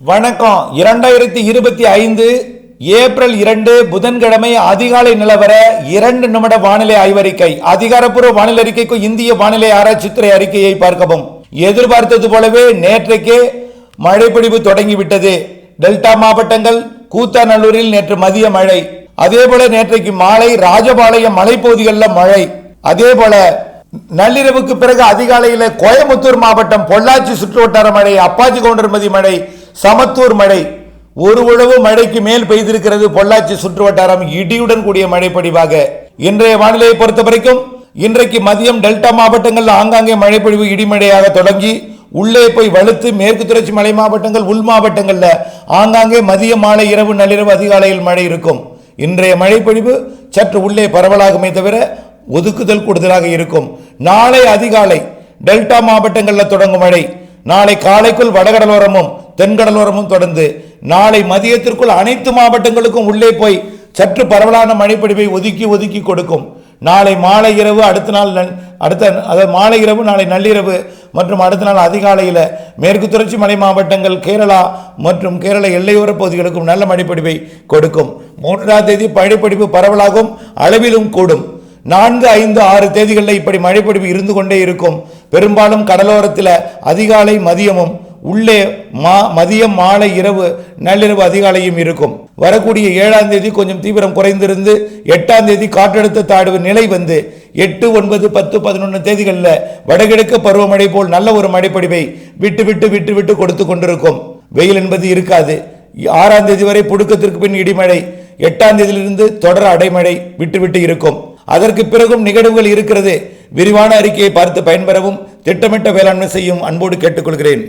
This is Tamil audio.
வணக்கம். இரண்டாயிரத்தி இருபத்தி ஐந்து ஏப்ரல் இரண்டு புதன்கிழமை அதிகாலை நிலவர இரண்டு நிமிட வானிலை ஆய்வறிக்கை. அதிகாரப்பூர்வ வானிலை அறிக்கைக்கு இந்திய வானிலை ஆராய்ச்சித்துறை அறிக்கையை பார்க்கவும். எதிர்பார்த்தது போலவே நேற்றைக்கே மழைப்பிடிவு தொடங்கிவிட்டது. டெல்டா மாவட்டங்கள் கூத்தாநல்லூரில் நேற்று மதிய மழை. அதே போல நேற்றைக்கு மாலை ராஜபாளையம் மலைப்பகுதிகளில் மழை. அதே போல நள்ளிரவுக்கு பிறகு அதிகாலையில் கோயம்புத்தூர் மாவட்டம் பொள்ளாச்சி சுற்றுவட்டார மழை அப்பாச்சி கவுண்டர்மதி மழை சமத்தூர் மழை. ஒரு உழவு மழைக்கு மேல் பெய்திருக்கிறது பொள்ளாச்சி சுற்றுவட்டாரம் இடியுடன் கூடிய மழை பொழிவாக இன்றைய வானிலையை பொறுத்த வரைக்கும் இன்றைக்கு மதியம் டெல்டா மாவட்டங்கள் ஆங்காங்கே மழைப்பொழிவு இடிமழையாக தொடங்கி உள்ளே போய் வலுத்து மேற்கு தொடர்ச்சி மலை மாவட்டங்கள் உள் மாவட்டங்களில் ஆங்காங்கே மதிய மாலை இரவு நள்ளிரவு அதிகாலையில் மழை இருக்கும். இன்றைய மழைப்பொழிவு சற்று உள்ளே பரவலாகுமே தவிர ஒதுக்குதல் கூடுதலாக இருக்கும். நாளை அதிகாலை டெல்டா மாவட்டங்களில் தொடங்கும் மழை. நாளை காலைக்குள் வடகடலோரமும் தென்கடலோரமும் தொடர்ந்து நாளை மதியத்திற்குள் அனைத்து மாவட்டங்களுக்கும் உள்ளே போய் சற்று பரவலான மழைப்பொழிவை ஒதுக்கி ஒதுக்கி கொடுக்கும். நாளை மாலை இரவு அடுத்த நாள் நள்- அடுத்த அதாவது மாலை இரவு நாளை நள்ளிரவு மற்றும் அடுத்த நாள் அதிகாலையில் மேற்கு தொடர்ச்சி மலை மாவட்டங்கள் கேரளா மற்றும் கேரள எல்லையோர பகுதிகளுக்கும் நல்ல மழைப்பொழிவை கொடுக்கும். மூன்றாம் தேதி மழைப்பொழிவு பரவலாகும் அளவிலும் கூடும். நான்கு ஐந்து ஆறு தேதிகளில் இப்படி மழைப்பொழிவு இருந்து கொண்டே இருக்கும். பெரும்பாலும் கடலோரத்தில் அதிகாலை மதியமும் உள்ளே மா மதியம் மாலை இரவு நள்ளிரவு அதிகாலையும் இருக்கும். வரக்கூடிய ஏழாம் தேதி கொஞ்சம் தீவிரம் குறைந்திருந்து எட்டாம் தேதி காற்றழுத்த தாழ்வு நிலை வந்து எட்டு ஒன்பது பத்து பதினொன்று தேதிகளில் வடகிழக்கு பருவமழை போல் நல்ல ஒரு மழைப்படிவை விட்டு விட்டு விட்டு விட்டு கொடுத்து கொண்டிருக்கும். வெயில் என்பது இருக்காது. ஆறாம் தேதி வரை புடுக்கத்திற்கு பின் இடிமழை எட்டாம் தேதியிலிருந்து தொடர் அடைமழை விட்டு விட்டு இருக்கும். அதற்கு பிறகும் நிகழ்வுகள் இருக்கிறது. விரிவான அறிக்கையை பார்த்து பயன்பெறவும் திட்டமிட்ட வேளாண்மை செய்யும் அன்போடு கேட்டுக்கொள்கிறேன்.